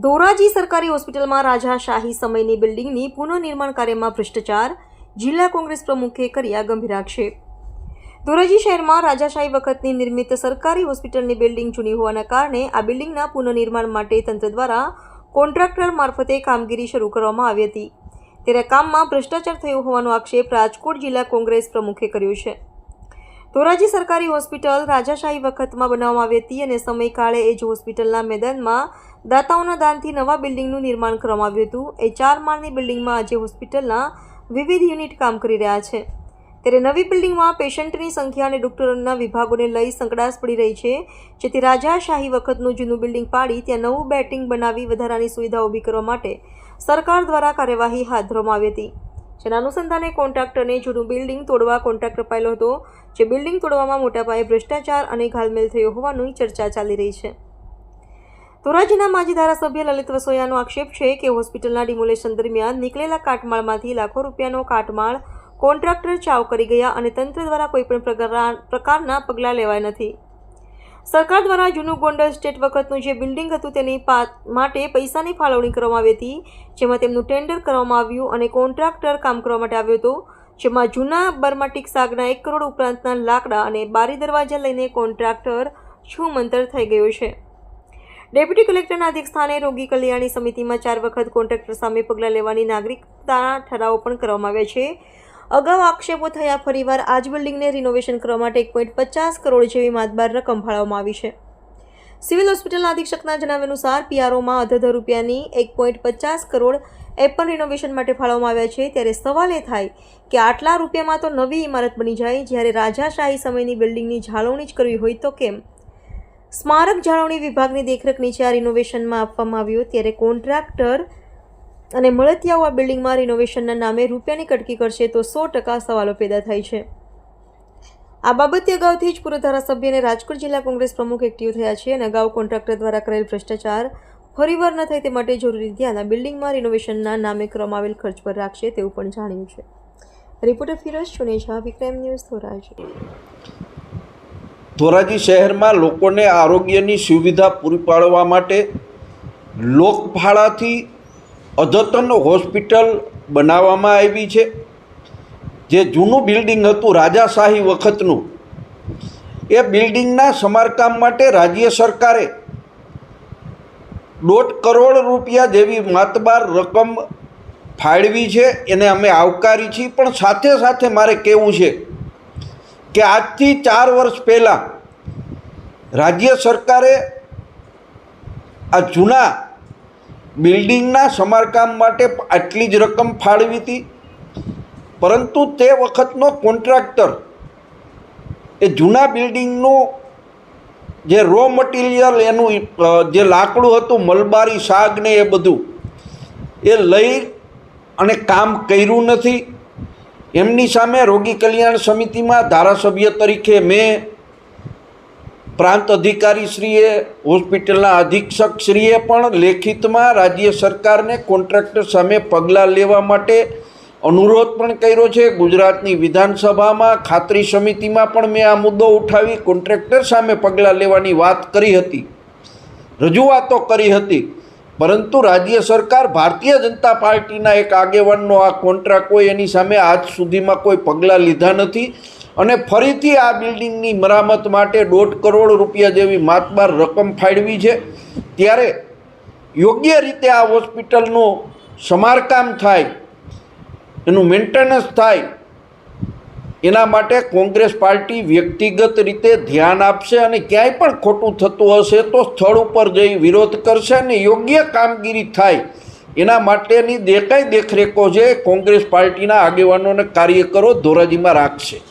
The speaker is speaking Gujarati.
ધોરાજી સરકારી હોસ્પિટલમાં રાજાશાહી સમયની બિલ્ડિંગની પુનઃનિર્માણ કાર્યમાં ભ્રષ્ટાચાર, જિલ્લા કોંગ્રેસ પ્રમુખે કર્યા ગંભીર આક્ષેપ. ધોરાજી શહેરમાં રાજાશાહી વખતની નિર્મિત સરકારી હોસ્પિટલની બિલ્ડિંગ જૂની હોવાના કારણે આ બિલ્ડિંગના પુનઃનિર્માણ માટે તંત્ર દ્વારા કોન્ટ્રાક્ટર મારફતે કામગીરી શરૂ કરવામાં આવી હતી. ત્યારે કામમાં ભ્રષ્ટાચાર થયો હોવાનો આક્ષેપ રાજકોટ જિલ્લા કોંગ્રેસ પ્રમુખે કર્યો છે. ધોરાજી સરકારી હોસ્પિટલ રાજાશાહી વખતમાં બનાવવામાં આવી હતી અને સમયકાળે એ જ હોસ્પિટલના મેદાનમાં દાતાઓના દાનથી નવા બિલ્ડિંગનું નિર્માણ કરવામાં આવ્યું હતું. એ ચાર માળની બિલ્ડિંગમાં આજે હોસ્પિટલના વિવિધ યુનિટ કામ કરી રહ્યા છે. ત્યારે નવી બિલ્ડિંગમાં પેશન્ટની સંખ્યા અને ડોક્ટરોના વિભાગોને લઈ સંકડાશ પડી રહી છે. જેથી રાજાશાહી વખતનું જૂનું બિલ્ડિંગ પાડી ત્યાં નવું બેટિંગ બનાવી વધારાની સુવિધા ઊભી કરવા માટે સરકાર દ્વારા કાર્યવાહી હાથ ધરવામાં આવી હતી. જેના અનુસંધાને કોન્ટ્રાક્ટરને જૂનું બિલ્ડિંગ તોડવા કોન્ટ્રાક્ટ અપાયેલો હતો, જે બિલ્ડિંગ તોડવામાં મોટા પાયે ભ્રષ્ટાચાર અને ઘાલમેલ થયો હોવાની ચર્ચા ચાલી રહી છે. ધોરાજીના માજી ધારાસભ્ય લલિત વસોયાનો આક્ષેપ છે કે હોસ્પિટલના ડિમોલેશન દરમિયાન નીકળેલા કાટમાળમાંથી લાખો રૂપિયાનો કાટમાળ કોન્ટ્રાક્ટર ચાવ કરી ગયા અને તંત્ર દ્વારા કોઈપણ પ્રકાર- પ્રકારના પગલાં લેવાય નથી. સરકાર દ્વારા જૂનું ગોંડલ સ્ટેટ વખતનું જે બિલ્ડિંગ હતું તેની માટે પૈસાની ફાળવણી કરવામાં આવી હતી, જેમાં તેમનું ટેન્ડર કરવામાં આવ્યું અને કોન્ટ્રાક્ટર કામ કરવા માટે આવ્યો હતો, જેમાં જૂના બર્માટિક સાગના એક કરોડ ઉપરાંતના લાકડા અને બારી દરવાજા લઈને કોન્ટ્રાક્ટર છૂમંતર થઈ ગયો છે. ડેપ્યુટી કલેક્ટરના અધ્યક્ષસ્થાને રોગી કલ્યાણી સમિતિમાં ચાર વખત કોન્ટ્રાક્ટર સામે પગલાં લેવાની નાગરિકતાના ઠરાવો પણ કરવામાં આવ્યા છે. અગાઉ આક્ષેપો થયા, ફરીવાર આ જ બિલ્ડિંગને રિનોવેશન કરવા માટે એક પોઈન્ટ પચાસ કરોડ જેવી માતબાર રકમ ફાળવવામાં આવી છે. સિવિલ હોસ્પિટલના અધિક્ષકના જણાવ્યા અનુસાર પીઆરઓમાં અધધ રૂપિયાની એક પોઈન્ટ પચાસ કરોડ એપલ રિનોવેશન માટે ફાળવવામાં આવ્યા છે. ત્યારે સવાલ એ થાય કે આટલા રૂપિયામાં તો નવી ઇમારત બની જાય, જ્યારે રાજાશાહી સમયની બિલ્ડિંગની જાળવણી જ કરવી હોય તો કેમ? સ્મારક જાળવણી વિભાગની દેખરેખ નીચે આ રિનોવેશનમાં આપવામાં આવ્યું. ત્યારે કોન્ટ્રાક્ટર અને મળતિયાઓ આ બિલ્ડિંગમાં રિનોવેશનના નામે રૂપિયાની કટકી કરશે તો સો ટકા સવાલો પેદા થાય છે. આ બાબતે અગાઉથી જ પૂર્વ ધારાસભ્ય અને રાજકોટ જિલ્લા કોંગ્રેસ પ્રમુખ એક્ટિવ થયા છે અને અગાઉ કોન્ટ્રાક્ટર દ્વારા કરેલ ભ્રષ્ટાચાર ફરીવાર ન થાય તે માટે જરૂરી ધ્યાન આ બિલ્ડિંગમાં રિનોવેશનના નામે ક્રમ આવેલ ખર્ચ પર રાખશે તેવું પણ જાણ્યું છે. Reporter Firoz Chuneja Vikram news, Dhoraji. Dhoraji શહેરમાં લોકોને આરોગ્યની સુવિધા પૂરી પાડવા માટે લોકફાળાથી અદ્યતન હોસ્પિટલ બનાવવામાં આવી છે. જે જૂનું બિલ્ડિંગ હતું રાજાશાહી વખતનું, એ બિલ્ડિંગના સમારકામ માટે રાજ્ય સરકારે દોઢ કરોડ રૂપિયા જેવી માતબાર રકમ ફાળવી છે. એને અમે આવકારી છીએ. પણ સાથે સાથે મારે કહેવું છે કે આજથી ચાર વર્ષ પહેલાં રાજ્ય સરકારે આ જૂના બિલ્ડિંગના સમારકામ માટે આટલી જ રકમ ફાળવી હતી. પરંતુ તે વખતનો કોન્ટ્રાક્ટર એ જૂના બિલ્ડિંગનું જે રો મટીરિયલ એનું જે લાકડું હતું, મલબારી શાક ને એ બધું, એ લઈ અને કામ કર્યું નથી. એમની સામે રોગી કલ્યાણ સમિતિમાં ધારાસભ્ય તરીકે મેં પ્રાંત અધિકારીશ્રીએ, હોસ્પિટલના અધિક્ષકશ્રીએ પણ લેખિતમાં રાજ્ય સરકારને કોન્ટ્રાક્ટર સામે પગલાં લેવા માટે અનુરોધ પણ કર્યો છે. ગુજરાતની વિધાનસભામાં ખાતરી સમિતિમાં પણ મેં આ મુદ્દો ઉઠાવી કોન્ટ્રાક્ટર સામે પગલાં લેવાની વાત કરી હતી. રજૂઆતો કરી હતી. પરંતુ રાજ્ય સરકાર ભારતીય જનતા પાર્ટીના એક આગેવાનનો આ કોન્ટ્રાક્ટ હોય એની સામે આજ સુધીમાં કોઈ પગલાં લીધા નથી અને ફરીથી આ બિલ્ડિંગની મરામત માટે દોઢ કરોડ રૂપિયા જેવી માતબાર રકમ ફાળવી છે. ત્યારે યોગ્ય રીતે આ હોસ્પિટલનું સમારકામ થાય, એનું મેન્ટેનન્સ થાય એના માટે કોંગ્રેસ પાર્ટી વ્યક્તિગત રીતે ધ્યાન આપશે અને ક્યાંય પણ ખોટું થતું હશે તો સ્થળ ઉપર જઈ વિરોધ કરશે અને યોગ્ય કામગીરી થાય. એના માટેની દેખાઈ દેખરેખો છે. કોંગ્રેસ પાર્ટીના આગેવાનો અને કાર્યકરો ધોરાજીમાં રાખશે.